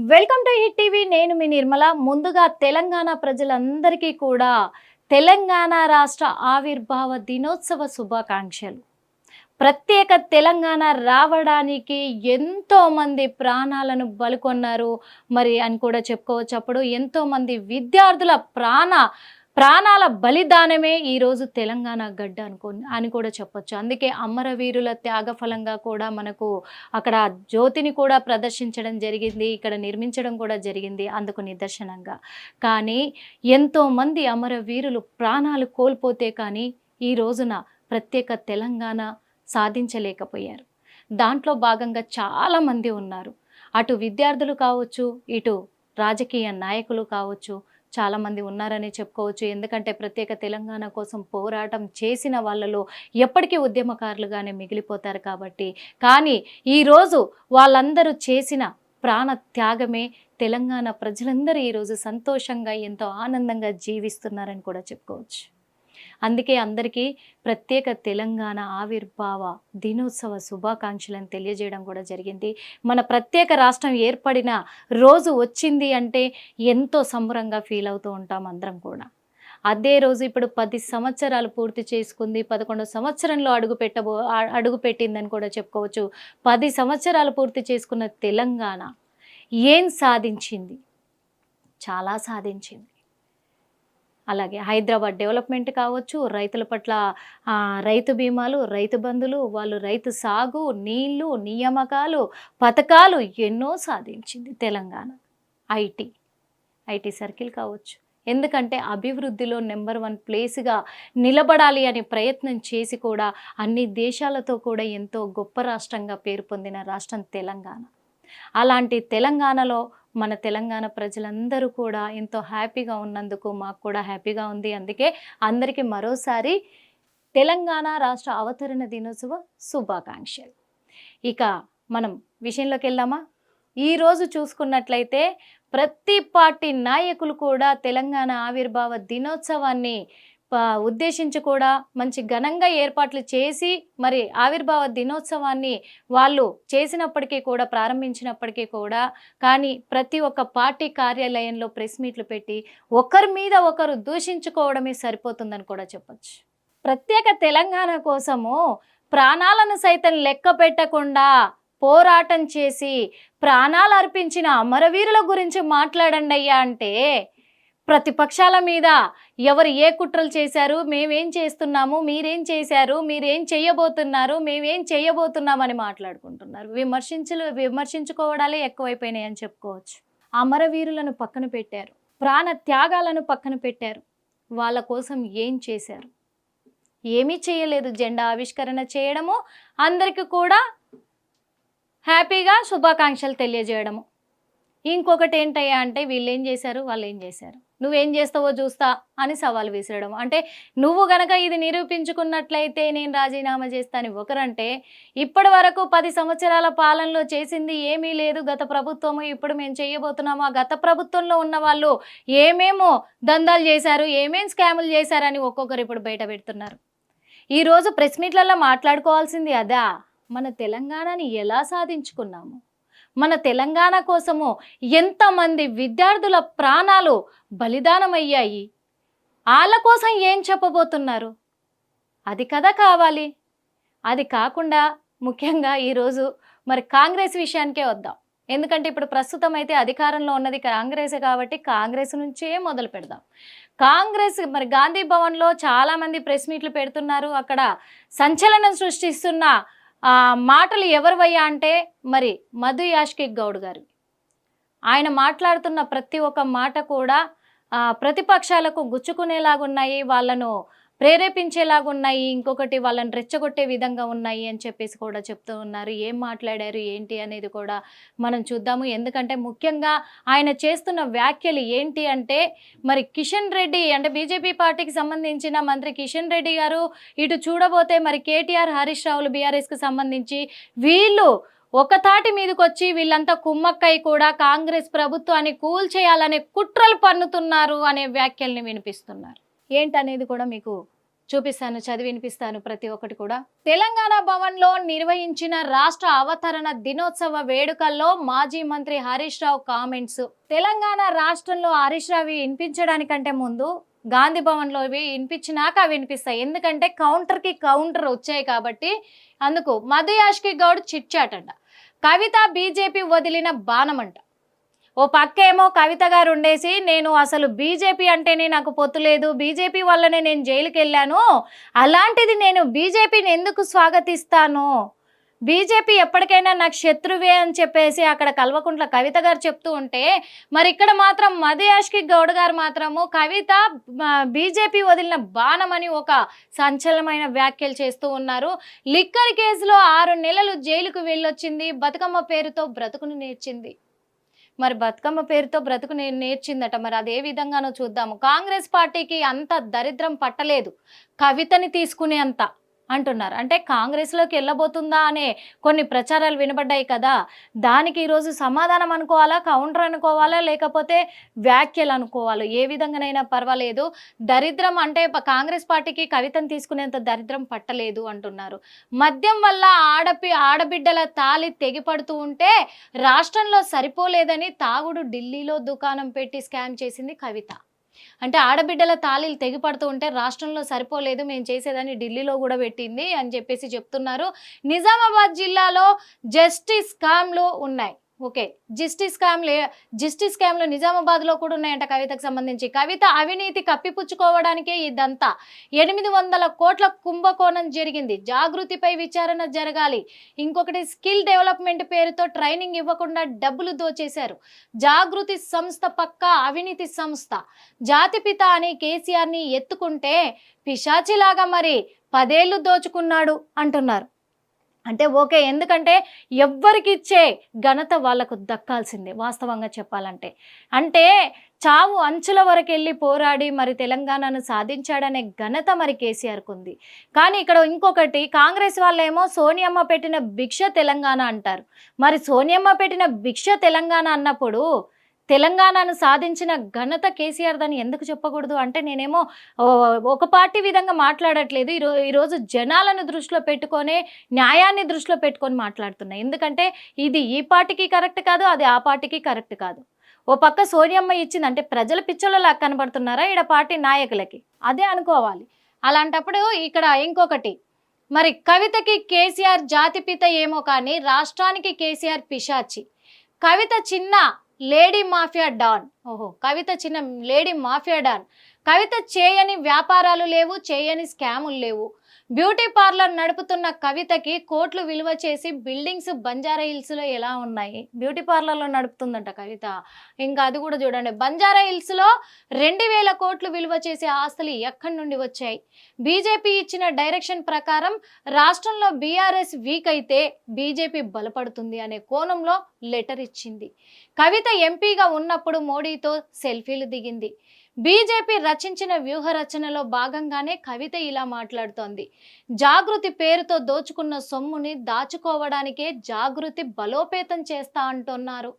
Welcome to hit TV. నేను మీ నిర్మల. ముందుగా తెలంగాణ ప్రజలందరికీ కూడా తెలంగాణ రాష్ట్ర ఆవిర్భావ దినోత్సవ శుభాకాంక్షలు. ప్రత్యేక తెలంగాణ రావడానికి ఎంతోమంది ప్రాణాలను బలుకొన్నారు. మరి అని కూడా చెప్పుకోవచ్చు. అప్పుడు ఎంతోమంది విద్యార్థుల ప్రాణ ప్రాణాల బలిదానమే ఈరోజు తెలంగాణ గడ్డ అనుకో అని కూడా చెప్పొచ్చు. అందుకే అమరవీరుల త్యాగఫలంగా కూడా మనకు అక్కడ జ్యోతిని కూడా ప్రదర్శించడం జరిగింది ఇక్కడ నిర్మించడం కూడా జరిగింది అందుకు నిదర్శనంగా. కానీ ఎంతోమంది అమరవీరులు ప్రాణాలు కోల్పోతే కానీ ఈ రోజున ప్రత్యేక తెలంగాణ సాధించలేకపోయారు. దాంట్లో భాగంగా చాలామంది ఉన్నారు. అటు విద్యార్థులు కావచ్చు ఇటు రాజకీయ నాయకులు కావచ్చు చాలామంది ఉన్నారని చెప్పుకోవచ్చు. ఎందుకంటే ప్రత్యేక తెలంగాణ కోసం పోరాటం చేసిన వాళ్ళలో ఎప్పటికీ ఉద్యమకారులుగానే మిగిలిపోతారు కాబట్టి. కానీ ఈరోజు వాళ్ళందరూ చేసిన ప్రాణ త్యాగమే తెలంగాణ ప్రజలందరూ ఈరోజు సంతోషంగా ఎంతో ఆనందంగా జీవిస్తున్నారని కూడా చెప్పుకోవచ్చు. అందుకే అందరికీ ప్రత్యేక తెలంగాణ ఆవిర్భావ దినోత్సవ శుభాకాంక్షలను తెలియజేయడం కూడా జరిగింది. మన ప్రత్యేక రాష్ట్రం ఏర్పడిన రోజు వచ్చింది అంటే ఎంతో సంబరంగా ఫీల్ అవుతూ ఉంటాం అందరం కూడా. అదే రోజు ఇప్పుడు పది సంవత్సరాలు పూర్తి చేసుకుంది పదకొండు సంవత్సరంలో అడుగు పెట్టబో అడుగు పెట్టిందని కూడా చెప్పుకోవచ్చు. పది సంవత్సరాలు పూర్తి చేసుకున్న తెలంగాణ ఏం సాధించింది? చాలా సాధించింది. అలాగే హైదరాబాద్ డెవలప్మెంట్ కావచ్చు రైతుల పట్ల రైతు బీమాలు రైతు బంధులు వాళ్ళు రైతు సాగు నీళ్ళు నియామకాలు పథకాలు ఎన్నో సాధించింది తెలంగాణ. ఐటీ ఐటీ సర్కిల్ కావచ్చు. ఎందుకంటే అభివృద్ధిలో నెంబర్ వన్ ప్లేస్గా నిలబడాలి అనే ప్రయత్నం చేసి కూడా అన్ని దేశాలతో కూడా ఎంతో గొప్ప రాష్ట్రంగా పేరు పొందిన రాష్ట్రం తెలంగాణ. అలాంటి తెలంగాణలో మన తెలంగాణ ప్రజలందరూ కూడా ఎంతో హ్యాపీగా ఉన్నందుకు మాకు కూడా హ్యాపీగా ఉంది. అందుకే అందరికీ మరోసారి తెలంగాణ రాష్ట్ర అవతరణ దినోత్సవ శుభాకాంక్షలు. ఇక మనం విషయంలోకి వెళ్దామా? ఈరోజు చూసుకున్నట్లయితే ప్రతి పార్టీ నాయకులు కూడా తెలంగాణ ఆవిర్భావ దినోత్సవాన్ని ఉద్దేశించి కూడా మంచి ఘనంగా ఏర్పాట్లు చేసి మరి ఆవిర్భావ దినోత్సవాన్ని వాళ్ళు చేసినప్పటికీ కూడా ప్రారంభించినప్పటికీ కూడా కానీ ప్రతి ఒక్క పార్టీ కార్యాలయంలో ప్రెస్ మీట్లు పెట్టి ఒకరి మీద ఒకరు దూషించుకోవడమే సరిపోతుందని కూడా చెప్పొచ్చు. ప్రత్యేక తెలంగాణ కోసము ప్రాణాలను సైతం లెక్క పెట్టకుండా పోరాటం చేసి ప్రాణాలు అర్పించిన అమరవీరుల గురించి మాట్లాడండి అయ్యా అంటే ప్రతిపక్షాల మీద ఎవరు ఏ కుట్రలు చేశారు మేమేం చేస్తున్నాము మీరేం చేశారు మీరేం చేయబోతున్నారు మేమేం చేయబోతున్నామని మాట్లాడుకుంటున్నారు. విమర్శించలు విమర్శించుకోవడాలే ఎక్కువైపోయినాయి అని చెప్పుకోవచ్చు. అమరవీరులను పక్కన పెట్టారు. ప్రాణ త్యాగాలను పక్కన పెట్టారు. వాళ్ళ కోసం ఏం చేశారు? ఏమీ చేయలేదు. జెండా ఆవిష్కరణ చేయడము అందరికీ కూడా హ్యాపీగా శుభాకాంక్షలు తెలియజేయడము. ఇంకొకటి ఏంటయ్యా అంటే వీళ్ళు ఏం చేశారు? వాళ్ళు ఏం చేశారు? నువ్వేం చేస్తావో చూస్తా అని సవాల్ విసరడం. అంటే నువ్వు గనక ఇది నిరూపించుకున్నట్లయితే నేను రాజీనామా చేస్తాను ఒకరంటే ఇప్పటి వరకు పది సంవత్సరాల పాలనలో చేసింది ఏమీ లేదు. గత ప్రభుత్వము ఇప్పుడు మేము చేయబోతున్నాము. ఆ గత ప్రభుత్వంలో ఉన్న వాళ్ళు ఏమేమో దందాలు చేశారు ఏమేం స్కాములు చేశారని ఒక్కొక్కరు ఇప్పుడు బయట పెడుతున్నారు. ఈరోజు ప్రెస్ మీట్లలో మాట్లాడుకోవాల్సింది అదా? మన తెలంగాణని ఎలా సాధించుకున్నాము? మన తెలంగాణ కోసము ఎంతమంది విద్యార్థుల ప్రాణాలు బలిదానమయ్యాయి? వాళ్ళ కోసం ఏం చెప్పబోతున్నారు? అది కదా కావాలి. అది కాకుండా ముఖ్యంగా ఈరోజు మరి కాంగ్రెస్ విషయానికే వద్దాం. ఎందుకంటే ఇప్పుడు ప్రస్తుతం అయితే అధికారంలో ఉన్నది కాంగ్రెస్ కాబట్టి కాంగ్రెస్ నుంచే మొదలు పెడదాం. కాంగ్రెస్ మరి గాంధీ భవన్లో చాలామంది ప్రెస్ మీట్లు పెడుతున్నారు. అక్కడ సంచలనం సృష్టిస్తున్న మాటలు ఎవరివయ్యా అంటే మరి మధు యాష్కి గౌడ్ గారు. ఆయన మాట్లాడుతున్న ప్రతి ఒక్క మాట కూడా ప్రతిపక్షాలకు గుచ్చుకునేలాగున్నాయి వాళ్ళను ప్రేరేపించేలాగున్నాయి ఇంకొకటి వాళ్ళని రెచ్చగొట్టే విధంగా ఉన్నాయి అని చెప్పేసి కూడా చెప్తూ ఉన్నారు. ఏం మాట్లాడారు ఏంటి అనేది కూడా మనం చూద్దాము. ఎందుకంటే ముఖ్యంగా ఆయన చేస్తున్న వ్యాఖ్యలు ఏంటి అంటే మరి కిషన్ రెడ్డి అంటే బీజేపీ పార్టీకి సంబంధించిన మంత్రి కిషన్ రెడ్డి గారు ఇటు చూడబోతే మరి కేటీఆర్ హరీష్ రావులు బీఆర్ఎస్కి సంబంధించి వీళ్ళు ఒక తాటి మీదకి వచ్చి వీళ్ళంతా కుమ్మక్కై కూడా కాంగ్రెస్ ప్రభుత్వాన్ని కూల్చేయాలనే కుట్రలు పన్నుతున్నారు అనే వ్యాఖ్యల్ని వినిపిస్తున్నారు. ఏంటనేది కూడా మీకు చూపిస్తాను చదివి వినిపిస్తాను ప్రతి ఒక్కటి కూడా. తెలంగాణ భవన్లో నిర్వహించిన రాష్ట్ర అవతరణ దినోత్సవ వేడుకల్లో మాజీ మంత్రి హరీష్ రావు కామెంట్స్. తెలంగాణ రాష్ట్రంలో హరీష్ రావు వినిపించడానికంటే ముందు గాంధీ భవన్లో ఇవి వినిపించినాక అవి వినిపిస్తాయి. ఎందుకంటే కౌంటర్కి కౌంటర్ వచ్చాయి కాబట్టి అందుకు మధు యాష్కి గౌడ్ చిట్చాటంట. కవిత బీజేపీ వదిలిన బాణమంట. ఓ పక్కేమో కవిత గారు ఉండేసి నేను అసలు బీజేపీ అంటేనే నాకు పొత్తు లేదు బీజేపీ వల్లనే నేను జైలుకి వెళ్ళాను అలాంటిది నేను బీజేపీని ఎందుకు స్వాగతిస్తాను? బీజేపీ ఎప్పటికైనా నాకు శత్రువే అని చెప్పేసి అక్కడ కల్వకుంట్ల కవిత గారు చెప్తూ ఉంటే మరి ఇక్కడ మాత్రం మధుయాష్కి గౌడ్ గారు మాత్రము కవిత బీజేపీ వదిలిన బాణమని ఒక సంచలనమైన వ్యాఖ్యలు చేస్తూ ఉన్నారు. లిక్కర్ కేసులో ఆరు నెలలు జైలుకు వెళ్ళొచ్చింది బతుకమ్మ పేరుతో బ్రతుకును నేర్చింది. మరి బతుకమ్మ పేరుతో బ్రతుకు నేను నేర్చిందట. మరి అదే విధంగానో చూద్దాము. కాంగ్రెస్ పార్టీకి అంత దరిద్రం పట్టలేదు. కవితని తీసుకునే అంత. అంటున్నారు. అంటే కాంగ్రెస్లోకి వెళ్ళబోతుందా అనే కొన్ని ప్రచారాలు వినబడ్డాయి కదా. దానికి ఈరోజు సమాధానం అనుకోవాలా కౌంటర్ అనుకోవాలా లేకపోతే వ్యాఖ్యలు అనుకోవాలో? ఏ విధంగానైనా పర్వాలేదు. దరిద్రం అంటే కాంగ్రెస్ పార్టీకి కవితను తీసుకునేంత దరిద్రం పట్టలేదు అంటున్నారు. మద్యం వల్ల ఆడపి ఆడబిడ్డల తాలి తెగిపడుతూ ఉంటే రాష్ట్రంలో సరిపోలేదని తాగుడు ఢిల్లీలో దుకాణం పెట్టి స్కామ్ చేసింది కవిత. అంటే ఆడబిడ్డల తాళీలు తెగిపడుతూ ఉంటే రాష్ట్రంలో సరిపోలేదు మేము చేసేదాన్ని ఢిల్లీలో కూడా పెట్టింది అని చెప్పేసి చెప్తున్నారు. నిజామాబాద్ జిల్లాలో జస్టిస్ స్కామ్లు ఉన్నాయి. ఓకే. జస్టిస్ స్కామ్లే జస్టిస్ స్కామ్లు నిజామాబాద్లో కూడా ఉన్నాయంట కవితకు సంబంధించి. కవిత అవినీతి కప్పిపుచ్చుకోవడానికే ఇదంతా. ఎనిమిది వందల కోట్ల కుంభకోణం జరిగింది. జాగృతిపై విచారణ జరగాలి. ఇంకొకటి స్కిల్ డెవలప్మెంట్ పేరుతో ట్రైనింగ్ ఇవ్వకుండా డబ్బులు దోచేశారు. జాగృతి సంస్థ పక్క అవినీతి సంస్థ. జాతిపిత అని కేసీఆర్ని ఎత్తుకుంటే పిశాచిలాగా మరి పదేళ్ళు దోచుకున్నాడు అంటున్నారు. అంటే ఓకే ఎందుకంటే ఎవ్వరికి ఇచ్చే ఘనత వాళ్ళకు దక్కాల్సిందే వాస్తవంగా చెప్పాలంటే. అంటే చావు అంచుల వరకు వెళ్ళి పోరాడి మరి తెలంగాణను సాధించాడనే ఘనత మరి కేసీఆర్కు ఉంది. కానీ ఇక్కడ ఇంకొకటి కాంగ్రెస్ వాళ్ళేమో సోనియమ్మ పెట్టిన భిక్ష తెలంగాణ అంటారు. మరి సోనియమ్మ పెట్టిన భిక్ష తెలంగాణ అన్నప్పుడు తెలంగాణను సాధించిన ఘనత కేసీఆర్ దాన్ని ఎందుకు చెప్పకూడదు? అంటే నేనేమో ఒక పార్టీ విధంగా మాట్లాడట్లేదు. ఈరో ఈరోజు జనాలను దృష్టిలో పెట్టుకొనే న్యాయాన్ని దృష్టిలో పెట్టుకొని మాట్లాడుతున్నాయి ఎందుకంటే ఇది ఈ పార్టీకి కరెక్ట్ కాదు అది ఆ పార్టీకి కరెక్ట్ కాదు. ఓ పక్క సోనియమ్మ ఇచ్చింది అంటే ప్రజల పిచ్చలలా కనబడుతున్నారా ఈడ పార్టీ నాయకులకి? అదే అనుకోవాలి. అలాంటప్పుడు ఇక్కడ ఇంకొకటి. మరి కవితకి కేసీఆర్ జాతిపిత ఏమో కానీ రాష్ట్రానికి కేసీఆర్ పిశాచి. కవిత చిన్న లేడీ మాఫియా డాన్. ఓహో కవిత చిన్న లేడీ మాఫియా డాన్. కవిత చేయని వ్యాపారాలు లేవు చేయని స్కాములు లేవు. బ్యూటీ పార్లర్ నడుపుతున్న కవితకి కోట్లు విలువ చేసి బిల్డింగ్స్ బంజారా హిల్స్లో ఎలా ఉన్నాయి? బ్యూటీ పార్లర్లో నడుపుతుందంట కవిత. ఇంకా అది కూడా చూడండి. బంజారా హిల్స్లో రెండు వేల కోట్లు విలువ చేసే ఆస్తులు ఎక్కడి నుండి వచ్చాయి? బీజేపీ ఇచ్చిన డైరెక్షన్ ప్రకారం రాష్ట్రంలో బీఆర్ఎస్ వీక్ అయితే బీజేపీ బలపడుతుంది అనే కోణంలో లెటర్ ఇచ్చింది. కవిత ఎంపీగా ఉన్నప్పుడు మోడీతో సెల్ఫీలు దిగింది. బీజేపీ రచించిన వ్యూహ రచనలో భాగంగానే కవిత ఇలా మాట్లాడుతోంది. జాగృతి పేరుతో దోచుకున్న సొమ్ముని దాచుకోవడానికే జాగృతి బలోపేతం చేస్తా అంటున్నారు.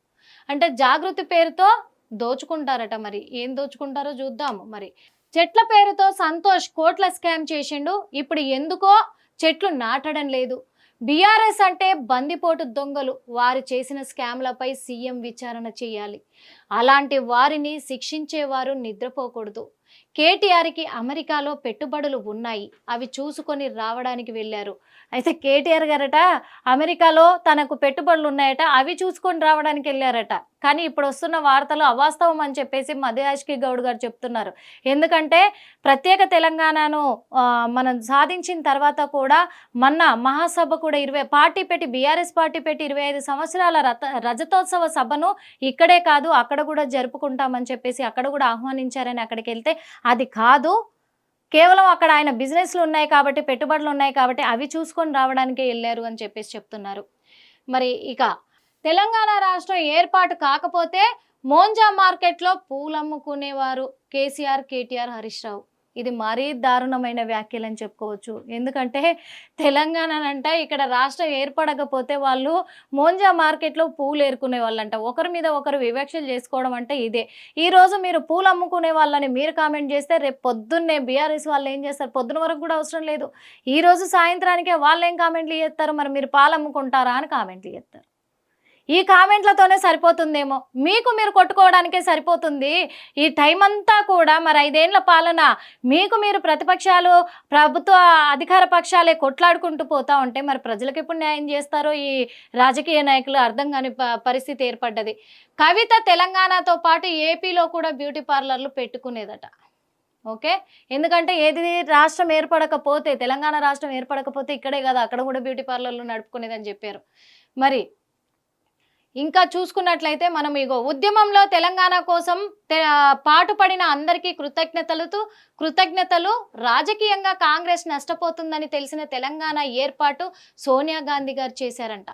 అంటే జాగృతి పేరుతో దోచుకుంటారట మరి. ఏం దోచుకుంటారో చూద్దాము మరి. చెట్ల పేరుతో సంతోష్ కోట్ల స్కామ్ చేసిండు. ఇప్పుడు ఎందుకో చెట్లు నాటడం లేదు. బీఆర్ఎస్ అంటే బందిపోటు దొంగలు. వారు చేసిన స్కామ్లపై సీఎం విచారణ చేయాలి. అలాంటి వారిని శిక్షించేవారు నిద్రపోకూడదు. కేటీఆర్కి అమెరికాలో పెట్టుబడులు ఉన్నాయి. అవి చూసుకొని రావడానికి వెళ్ళారు. అయితే కేటీఆర్ గారట అమెరికాలో తనకు పెట్టుబడులు ఉన్నాయట అవి చూసుకొని రావడానికి వెళ్ళారట. కానీ ఇప్పుడు వస్తున్న వార్తలు అవాస్తవం అని చెప్పేసి మధుయాష్కి గౌడ్ గారు చెప్తున్నారు. ఎందుకంటే ప్రత్యేక తెలంగాణను మనం సాధించిన తర్వాత కూడా మొన్న మహాసభ కూడా ఇరవై పార్టీ పెట్టి బీఆర్ఎస్ పార్టీ పెట్టి ఇరవై ఐదు సంవత్సరాల రత రజతోత్సవ సభను ఇక్కడే కాదు అక్కడ కూడా జరుపుకుంటామని చెప్పేసి అక్కడ కూడా ఆహ్వానించారని అక్కడికి వెళ్తే అది కాదు. కేవలం అక్కడ ఆయన బిజినెస్లు ఉన్నాయి కాబట్టి పెట్టుబడులు ఉన్నాయి కాబట్టి అవి చూసుకొని రావడానికే వెళ్ళారు అని చెప్పేసి చెప్తున్నారు. మరి ఇక తెలంగాణ రాష్ట్రం ఏర్పాటు కాకపోతే మోంజా మార్కెట్లో పూలు అమ్ముకునేవారు కేసీఆర్ కేటీఆర్ హరీష్ రావు. ఇది మరీ దారుణమైన వ్యాఖ్యలు అని చెప్పుకోవచ్చు. ఎందుకంటే తెలంగాణ అంటే ఇక్కడ రాష్ట్రం ఏర్పడకపోతే వాళ్ళు మోంజా మార్కెట్లో పూలు ఏరుకునే వాళ్ళంట. ఒకరి మీద ఒకరు వివక్షలు చేసుకోవడం అంటే ఇదే. ఈరోజు మీరు పూలు అమ్ముకునే వాళ్ళని మీరు కామెంట్ చేస్తే రేపు పొద్దున్నే బీఆర్ఎస్ వాళ్ళు ఏం చేస్తారు? పొద్దున వరకు కూడా అవసరం లేదు. ఈరోజు సాయంత్రానికే వాళ్ళు ఏం కామెంట్లు చేస్తారు? మరి మీరు పాలు అమ్ముకుంటారా అని కామెంట్లు చేస్తారు. ఈ కామెంట్లతోనే సరిపోతుందేమో. మీకు మీరు కొట్టుకోవడానికే సరిపోతుంది. ఈ టైం అంతా కూడా మరి ఐదేళ్ళ పాలన మీకు మీరు ప్రతిపక్షాలు ప్రభుత్వ అధికార పక్షాలే కొట్లాడుకుంటూ పోతా ఉంటే మరి ప్రజలకు ఎప్పుడు న్యాయం చేస్తారో ఈ రాజకీయ నాయకులు అర్థం కాని పరిస్థితి ఏర్పడ్డది. కవిత తెలంగాణతో పాటు ఏపీలో కూడా బ్యూటీ పార్లర్లు పెట్టుకునేదట. ఓకే? ఎందుకంటే ఏది రాష్ట్రం ఏర్పడకపోతే తెలంగాణ రాష్ట్రం ఏర్పడకపోతే ఇక్కడే కదా అక్కడ కూడా బ్యూటీ పార్లర్లు నడుపుకునేదని చెప్పారు. మరి ఇంకా చూసుకున్నట్లయితే మనం ఇగో ఉద్యమంలో తెలంగాణ కోసం పాటుపడిన అందరికీ కృతజ్ఞతలతో కృతజ్ఞతలు రాజకీయంగా కాంగ్రెస్ నష్టపోతుందని తెలిసిన తెలంగాణ ఏర్పాటు సోనియా గాంధీ గారు చేశారంట.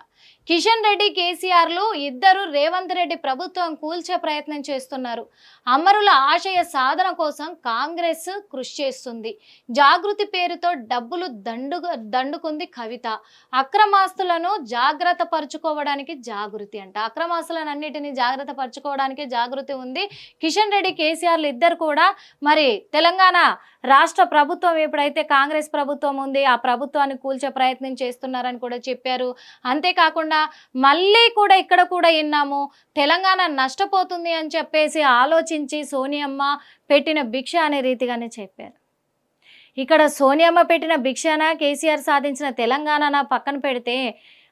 కిషన్ రెడ్డి కేసీఆర్లు ఇద్దరు రేవంత్ రెడ్డి ప్రభుత్వం కూల్చే ప్రయత్నం చేస్తున్నారు. అమరుల ఆశయ సాధన కోసం కాంగ్రెస్ కృషి చేస్తుంది. జాగృతి పేరుతో డబ్బులు దండు దండుకుంది కవిత. అక్రమాస్తులను జాగ్రత్త పరుచుకోవడానికి జాగృతి అంట. అక్రమాస్తులను జాగ్రత్త పరుచుకోవడానికి జాగృతి ఉంది. కిషన్ రెడ్డి కేసీఆర్లు ఇద్దరు కూడా మరి తెలంగాణ రాష్ట్ర ప్రభుత్వం ఎప్పుడైతే కాంగ్రెస్ ప్రభుత్వం ఉంది ఆ ప్రభుత్వాన్ని కూల్చే ప్రయత్నం చేస్తున్నారని కూడా చెప్పారు. అంతేకాకుండా మళ్ళీ కూడా ఇక్కడ కూడా విన్నాము తెలంగాణ నష్టపోతుంది అని చెప్పేసి ఆలోచించి సోనియమ్మ పెట్టిన భిక్ష అనే రీతిగానే చెప్పారు. ఇక్కడ సోనియమ్మ పెట్టిన భిక్షన కేసీఆర్ సాధించిన తెలంగాణ పక్కన పెడితే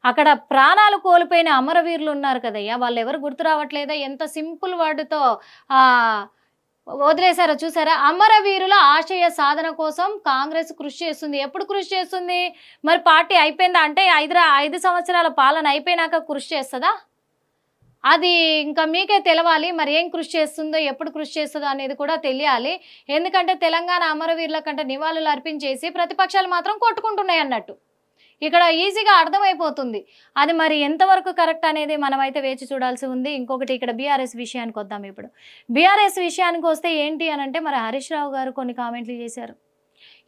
అక్కడ ప్రాణాలు కోల్పోయిన అమరవీరులు ఉన్నారు కదయ్యా. వాళ్ళు ఎవరు గుర్తు రావట్లేదా? ఎంత సింపుల్ వర్డ్తో ఆ వదిలేశారో చూసారా? అమరవీరుల ఆశయ సాధన కోసం కాంగ్రెస్ కృషి చేస్తుంది. ఎప్పుడు కృషి చేస్తుంది? మరి పార్టీ అయిపోయిందా? అంటే ఐదు ఐదు సంవత్సరాల పాలన అయిపోయినాక కృషి చేస్తుందా? అది ఇంకా మీకే తెలవాలి. మరి ఏం కృషి చేస్తుందో ఎప్పుడు కృషి చేస్తుందో అనేది కూడా తెలియాలి. ఎందుకంటే తెలంగాణ అమరవీరుల కంటే నివాళులు అర్పించేసి ప్రతిపక్షాలు మాత్రం కొట్టుకుంటున్నాయి అన్నట్టు. ఇక్కడ ఈజీగా అర్థమైపోతుంది. అది మరి ఎంతవరకు కరెక్ట్ అనేది మనమైతే వేచి చూడాల్సి ఉంది. ఇంకొకటి ఇక్కడ బీఆర్ఎస్ విషయానికి వద్దాం ఇప్పుడు. బీఆర్ఎస్ విషయానికి వస్తే ఏంటి అని అంటే మరి హరీష్ రావు గారు కొన్ని కామెంట్లు చేశారు.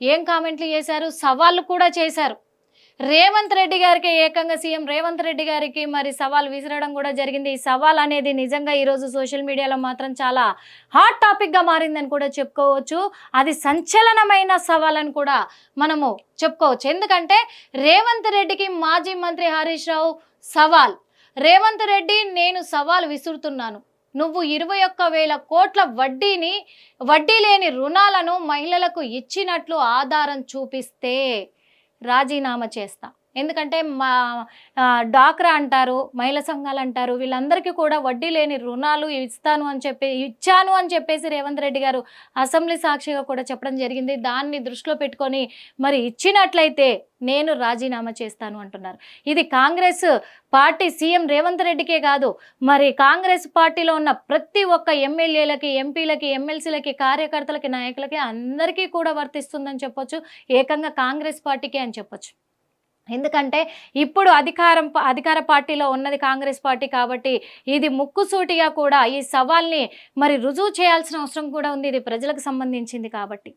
ఏం కామెంట్లు చేశారు? సవాళ్ళు కూడా చేశారు. రేవంత్ రెడ్డి గారికి ఏకంగా సీఎం రేవంత్ రెడ్డి గారికి మరి సవాల్ విసరడం కూడా జరిగింది. ఈ సవాల్ అనేది నిజంగా ఈరోజు సోషల్ మీడియాలో మాత్రం చాలా హాట్ టాపిక్గా మారిందని కూడా చెప్పుకోవచ్చు. అది సంచలనమైన సవాల్ అని కూడా మనము చెప్పుకోవచ్చు. ఎందుకంటే రేవంత్ రెడ్డికి మాజీ మంత్రి హరీష్ రావు సవాల్. రేవంత్ రెడ్డి నేను సవాల్ విసురుతున్నాను. నువ్వు ఇరవై ఒక్క వేల కోట్ల వడ్డీని వడ్డీ లేని రుణాలను మహిళలకు ఇచ్చినట్లు ఆధారం చూపిస్తే రాజీనామా చేస్తా. ఎందుకంటే మా డాక్రా అంటారు మహిళా సంఘాలు అంటారు వీళ్ళందరికీ కూడా వడ్డీ లేని రుణాలు ఇస్తాను అని చెప్పి ఇచ్చాను అని చెప్పేసి రేవంత్ రెడ్డి గారు అసెంబ్లీ సాక్షిగా కూడా చెప్పడం జరిగింది. దాన్ని దృష్టిలో పెట్టుకొని మరి ఇచ్చినట్లయితే నేను రాజీనామా చేస్తాను అంటున్నారు. ఇది కాంగ్రెస్ పార్టీ సీఎం రేవంత్ రెడ్డికే కాదు మరి కాంగ్రెస్ పార్టీలో ఉన్న ప్రతి ఒక్క ఎమ్మెల్యేలకి ఎంపీలకి ఎమ్మెల్సీలకి కార్యకర్తలకి నాయకులకి అందరికీ కూడా వర్తిస్తుందని చెప్పొచ్చు. ఏకంగా కాంగ్రెస్ పార్టీకే అని చెప్పొచ్చు. ఎందుకంటే ఇప్పుడు అధికారం అధికార పార్టీలో ఉన్నది కాంగ్రెస్ పార్టీ కాబట్టి ఇది ముక్కుసూటిగా కూడా ఈ సవాల్ని మరి రుజువు చేయాల్సిన అవసరం కూడా ఉంది. ఇది ప్రజలకు సంబంధించింది కాబట్టి.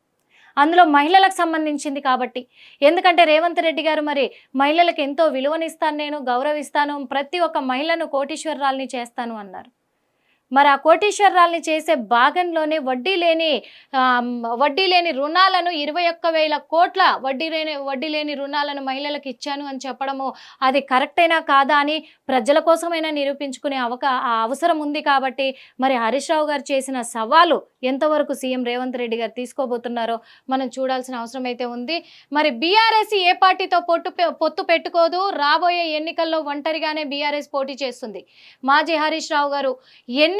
అందులో మహిళలకు సంబంధించింది కాబట్టి. ఎందుకంటే రేవంత్ రెడ్డి గారు మరి మహిళలకు ఎంతో విలువనిస్తాను నేను గౌరవిస్తాను ప్రతి ఒక్క మహిళను కోటీశ్వరరాల్ని చేస్తాను అన్నారు. మరి ఆ కోటీశ్వరరాల్ని చేసే భాగంలోనే వడ్డీ లేని వడ్డీ లేని రుణాలను ఇరవై ఒక్క వేల కోట్ల వడ్డీ లేని వడ్డీ లేని రుణాలను మహిళలకు ఇచ్చాను అని చెప్పడము అది కరెక్టైనా కాదా అని ప్రజల కోసమైనా నిరూపించుకునే అవక అవసరం ఉంది కాబట్టి మరి హరీష్ రావు గారు చేసిన సవాలు ఎంతవరకు సీఎం రేవంత్ రెడ్డి గారు తీసుకోబోతున్నారో మనం చూడాల్సిన అవసరం అయితే ఉంది. మరి బీఆర్ఎస్ ఏ పార్టీతో పొట్టు పొత్తు పెట్టుకోదు రాబోయే ఎన్నికల్లో ఒంటరిగానే బీఆర్ఎస్ పోటీ చేస్తుంది. మాజీ హరీష్ రావు గారు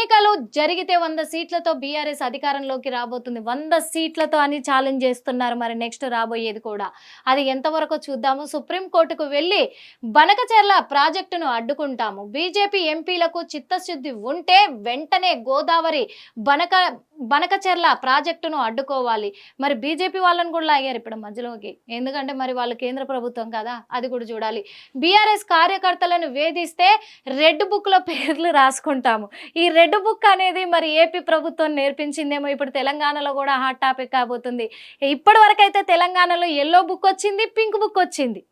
ఎన్నికలు జరిగితే వంద సీట్లతో బీఆర్ఎస్ అధికారంలోకి రాబోతుంది. వంద సీట్లతో అని ఛాలెంజ్ చేస్తున్నారు మరి నెక్స్ట్ రాబోయేది కూడా. అది ఎంతవరకు చూద్దాము? సుప్రీంకోర్టుకు వెళ్ళి బనకచెర్ల ప్రాజెక్టును అడ్డుకుంటాము. బీజేపీ ఎంపీలకు చిత్తశుద్ధి ఉంటే వెంటనే గోదావరి బనక బనకచెర్ల ప్రాజెక్టును అడ్డుకోవాలి. మరి బీజేపీ వాళ్ళని కూడా లాగారు ఇప్పుడు మధ్యలోకి. ఎందుకంటే మరి వాళ్ళు కేంద్ర ప్రభుత్వం కదా అది కూడా చూడాలి. బీఆర్ఎస్ కార్యకర్తలను వేధిస్తే రెడ్ బుక్లో పేర్లు రాసుకుంటాము. ఈ రెడ్ బుక్ అనేది మరి ఏపీ ప్రభుత్వం నేర్పించిందేమో. ఇప్పుడు తెలంగాణలో కూడా హాట్ టాపిక్ కాబోతుంది. ఇప్పటి వరకైతే తెలంగాణలో ఎల్లో బుక్ వచ్చింది పింక్ బుక్ వచ్చింది.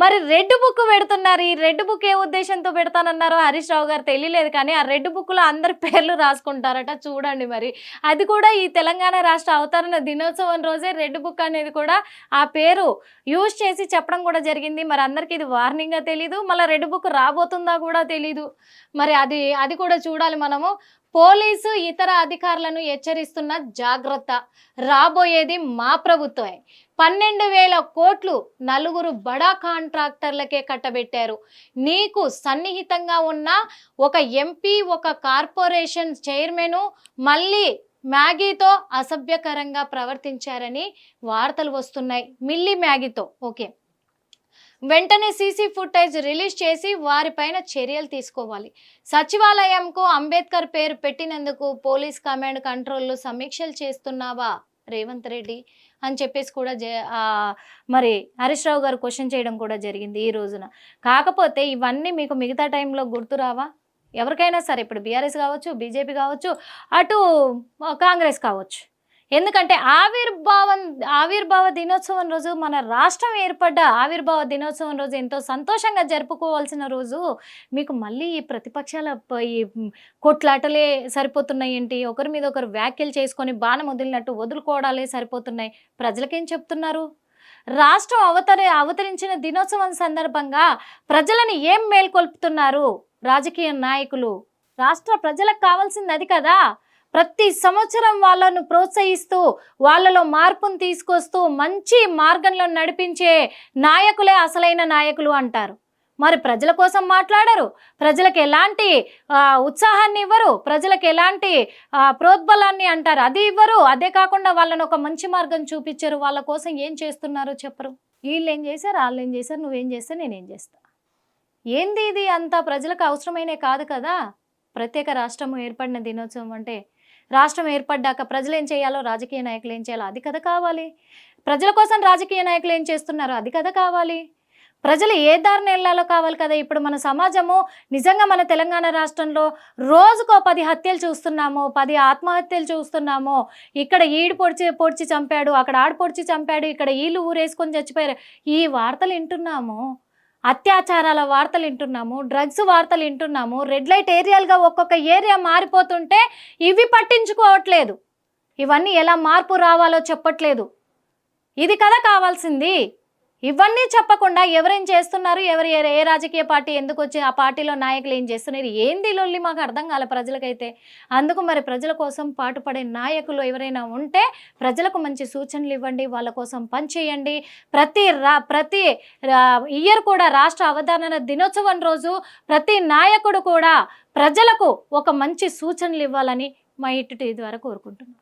మరి రెడ్ బుక్ పెడుతున్నారు. ఈ రెడ్ బుక్ ఏ ఉద్దేశంతో పెడతానన్నారో హరీష్ రావు గారు తెలియలేదు కానీ ఆ రెడ్ బుక్లో అందరి పేర్లు రాసుకుంటారట చూడండి మరి. అది కూడా ఈ తెలంగాణ రాష్ట్ర అవతరణ దినోత్సవం రోజే రెడ్ బుక్ అనేది కూడా ఆ పేరు యూజ్ చేసి చెప్పడం కూడా జరిగింది. మరి అందరికీ ఇది వార్నింగ్గా తెలీదు. మళ్ళీ రెడ్ బుక్ రాబోతుందా కూడా తెలీదు. మరి అది అది కూడా చూడాలి మనము. పోలీసు ఇతర అధికారులను హెచ్చరిస్తున్న జాగ్రత్త. రాబోయేది మా ప్రభుత్వమే. పన్నెండు వేల కోట్లు నలుగురు బడా కాంట్రాక్టర్లకే కట్టబెట్టారు. నీకు సన్నిహితంగా ఉన్న ఒక ఎంపీ ఒక కార్పొరేషన్ చైర్మన్ మళ్ళీ మ్యాగీతో అసభ్యకరంగా ప్రవర్తించారని వార్తలు వస్తున్నాయి. మిల్లీ మ్యాగీతో ఓకే. వెంటనే సీసీ ఫుటేజ్ రిలీజ్ చేసి వారిపైన చర్యలు తీసుకోవాలి. సచివాలయంకు అంబేద్కర్ పేరు పెట్టినందుకు పోలీస్ కమాండ్ కంట్రోల్లో సమీక్షలు చేస్తున్నావా? రేవంత్ రెడ్డి అని చెప్పేసి కూడా జ మరి హరీష్ రావు గారు క్వశ్చన్ చేయడం కూడా జరిగింది ఈ రోజున. కాకపోతే ఇవన్నీ మీకు మిగతా టైంలో గుర్తురావా ఎవరికైనా సరే ఇప్పుడు బీఆర్ఎస్ కావచ్చు బీజేపీ కావచ్చు అటు కాంగ్రెస్ కావచ్చు. ఎందుకంటే ఆవిర్భావం ఆవిర్భావ దినోత్సవం రోజు మన రాష్ట్రం ఏర్పడ్డ ఆవిర్భావ దినోత్సవం రోజు ఎంతో సంతోషంగా జరుపుకోవాల్సిన రోజు. మీకు మళ్ళీ ఈ ప్రతిపక్షాల ఈ కొట్లాటలే సరిపోతున్నాయి ఏంటి? ఒకరి మీద ఒకరు వ్యాఖ్యలు చేసుకొని బాణం వదిలినట్టు వదులుకోవడాలే సరిపోతున్నాయి. ప్రజలకేం చెప్తున్నారు? రాష్ట్రం అవతరి అవతరించిన దినోత్సవం సందర్భంగా ప్రజలను ఏం మేల్కొల్పుతున్నారు? రాజకీయ నాయకులు. రాష్ట్ర ప్రజలకు కావాల్సింది అది కదా. ప్రతి సంవత్సరం వాళ్ళను ప్రోత్సహిస్తూ వాళ్ళలో మార్పును తీసుకొస్తూ మంచి మార్గంలో నడిపించే నాయకులే అసలైన నాయకులు అంటారు. మరి ప్రజల కోసం మాట్లాడరు. ప్రజలకు ఎలాంటి ఉత్సాహాన్ని ఇవ్వరు. ప్రజలకు ఎలాంటి ప్రోద్బలాన్ని అంటారు. అది ఇవ్వరు. అదే కాకుండా వాళ్ళని ఒక మంచి మార్గం చూపించారు. వాళ్ళ కోసం ఏం చేస్తున్నారో చెప్పరు. వీళ్ళు ఏం చేశారు? వాళ్ళు ఏం చేశారు? నువ్వేం చేస్తే నేనేం చేస్తా? ఏంది ఇది? అంతా ప్రజలకు అవసరమైనే కాదు కదా. ప్రత్యేక రాష్ట్రము ఏర్పడిన దినోత్సవం అంటే రాష్ట్రం ఏర్పడ్డాక ప్రజలు ఏం చేయాలో రాజకీయ నాయకులు ఏం చేయాలో అది కదా కావాలి. ప్రజల కోసం రాజకీయ నాయకులు ఏం చేస్తున్నారో అది కదా కావాలి. ప్రజలు ఏ దారిని వెళ్ళాలో కావాలి కదా. ఇప్పుడు మన సమాజము నిజంగా మన తెలంగాణ రాష్ట్రంలో రోజుకో పది హత్యలు చూస్తున్నాము పది ఆత్మహత్యలు చూస్తున్నాము. ఇక్కడ ఈడు పొడిచి పొడిచి చంపాడు అక్కడ ఆడు పొడిచి చంపాడు ఇక్కడ ఈళ్ళు ఊరేసుకొని చచ్చిపోయారు. ఈ వార్తలు వింటున్నాము. అత్యాచారాల వార్తలు వింటున్నాము డ్రగ్స్ వార్తలు వింటున్నాము. రెడ్ లైట్ ఏరియాలుగా ఒక్కొక్క ఏరియా మారిపోతుంటే ఇవి పట్టించుకోవట్లేదు. ఇవన్నీ ఎలా మార్పు రావాలో చెప్పట్లేదు. ఇది కదా కావాల్సింది. ఇవన్నీ చెప్పకుండా ఎవరేం చేస్తున్నారు? ఎవరు ఏ రాజకీయ పార్టీ ఎందుకు వచ్చి ఆ పార్టీలో నాయకులు ఏం చేస్తున్నారు? ఏంది లొల్లి మాకు అర్థం కాలే ప్రజలకైతే. అందుకు మరి ప్రజల కోసం పాటుపడే నాయకులు ఎవరైనా ఉంటే ప్రజలకు మంచి సూచనలు ఇవ్వండి వాళ్ళ కోసం పనిచేయండి ప్రతి రా ప్రతి ఇయర్ కూడా రాష్ట్ర అవధారణ దినోత్సవం రోజు ప్రతి నాయకుడు కూడా ప్రజలకు ఒక మంచి సూచనలు ఇవ్వాలని మా ఇటు ద్వారా కోరుకుంటున్నాను